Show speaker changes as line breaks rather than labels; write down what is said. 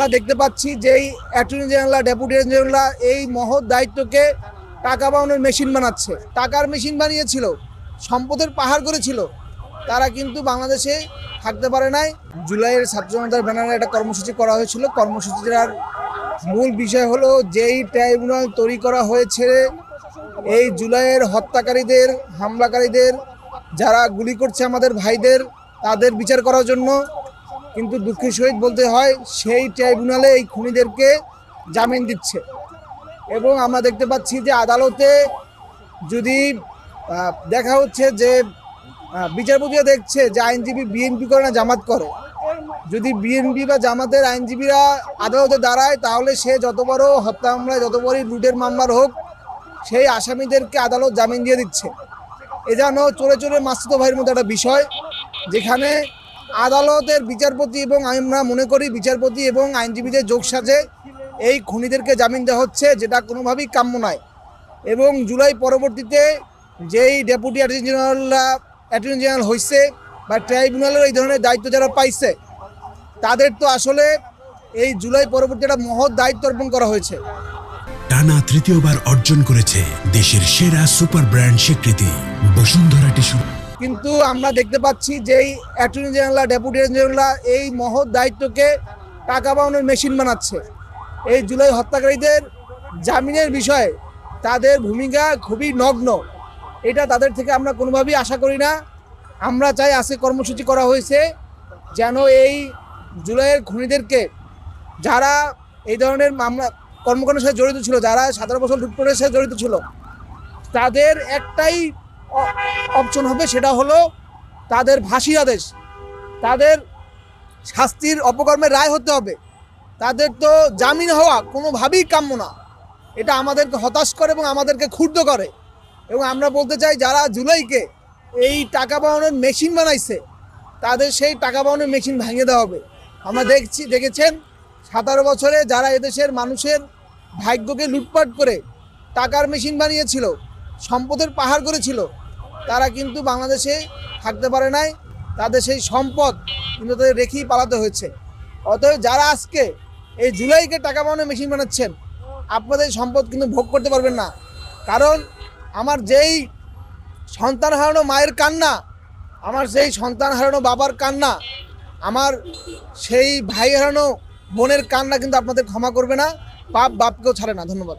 আমরা দেখতে পাচ্ছি যে এই অ্যাটর্নি জেনারেল, ডেপুটি জেনারেল এই মহৎ দায়িত্বকে টাকা বানানোর মেশিন বানাচ্ছে। টাকার মেশিন বানিয়েছিল, সম্পদের পাহাড় করেছিল। তারা কিন্তু বাংলাদেশে থাকতে পারে নাই। জুলাইয়ের ছাত্র জনতার ব্যানারে একটা কর্মসূচি করা হয়েছিল। কর্মসূচিটার মূল বিষয় হলো যেই ট্রাইব্যুনাল তৈরি করা হয়েছে, এই জুলাইয়ের হত্যাকারীদের, হামলাকারীদের, যারা গুলি করছে আমাদের ভাইদের, তাদের বিচার করার জন্য কিন্তু দুঃখের সহিত বলতে হয়, সেই ট্রাইব্যুনালে এই খুনিদেরকে জামিন দিচ্ছে। এবং আমরা দেখতে পাচ্ছি যে আদালতে যদি দেখা হচ্ছে যে বিচারপতিরা দেখছে যে আইনজীবী বিএনপি করে না, জামাত করে। যদি বিএনপি বা জামাতের আইনজীবীরা আদালতে দাঁড়ায়, তাহলে সে যত বড় হত্যা মামলায় যত বড়ই লুটের মামলার হোক, সেই আসামিদেরকে আদালত জামিন দিয়ে দিচ্ছে। এ যেন চলে চলে মাস্তুতো ভাইয়ের মতো একটা বিষয়, যেখানে আদালতের বিচারপতি এবং আমরা মনে করি বিচারপতি এবং আইনজীবীদের যোগ সাজে এই খুনিদেরকে জামিন দেওয়া হচ্ছে, যেটা কোনোভাবেই কাম্য নয়। এবং জুলাই পরবর্তীতে যেই ডেপুটি অ্যাটর্নি জেনারেলরা, অ্যাটর্নি জেনারেল হয়েছে বা ট্রাইব্যুনালের এই ধরনের দায়িত্ব যারা পাইছে, তাদের তো আসলে এই জুলাই পরবর্তী একটা মহৎ দায়িত্ব অর্পণ করা হয়েছে।
টানা তৃতীয়বার অর্জন করেছে দেশের সেরা সুপার ব্র্যান্ড স্বীকৃতি বসুন্ধরা টিস্যু।
কিন্তু আমরা দেখতে পাচ্ছি যে এই অ্যাটর্নি জেনারেল, ডেপুটি জেনারেলরা এই মহৎ দায়িত্বকে টাকা বানানোর মেশিন বানাচ্ছে। এই জুলাই হত্যাকারীদের জামিনের বিষয়ে তাদের ভূমিকা খুবই নগ্ন। এটা তাদের থেকে আমরা কোনোভাবেই আশা করি না। আমরা চাই আজকে কর্মসূচি করা হয়েছে যেন এই জুলাইয়ের খুনিদেরকে যারা এই ধরনের মামলা কর্মকাণ্ডের সাথে জড়িত ছিল, যারা সতেরো বছর লুটপাটের সাথে জড়িত ছিল, তাদের একটাই অপশন হবে, সেটা হলো তাদের ফাঁসির আদেশ। তাদের শাস্তির অপকর্মের রায় হতে হবে। তাদের তো জামিন হওয়া কোনোভাবেই কাম্য না। এটা আমাদেরকে হতাশ করে এবং আমাদেরকে ক্ষুব্ধ করে। এবং আমরা বলতে চাই, যারা জুলাইকে এই টাকা পাওয়ানোর মেশিন বানাইছে, তাদের সেই টাকা পাওয়ানোর মেশিন ভেঙে দেওয়া হবে। আমরা দেখছি, দেখেছেন, সাতারো বছরে যারা এদেশের মানুষের ভাগ্যকে লুটপাট করে টাকার মেশিন বানিয়েছিল সম্পদের পাহাড় করেছিল, তারা কিন্তু বাংলাদেশে থাকতে পারে নাই, তাদের সেই সম্পদ কিন্তু তাদের রেখেই পালাতে হয়েছে। অতএব যারা আজকে এই জুলাইকে টাকা বানানোর মেশিন বানাচ্ছেন, আপনাদের সম্পদ কিন্তু ভোগ করতে পারবেন না। কারণ আমার যেই সন্তান হারানো মায়ের কান্না, আমার সেই সন্তান হারানো বাবার কান্না, আমার সেই ভাই হারানো বোনের কান্না কিন্তু আপনাদের ক্ষমা করবে না বাপ বাপকেও ছাড়ে না। ধন্যবাদ।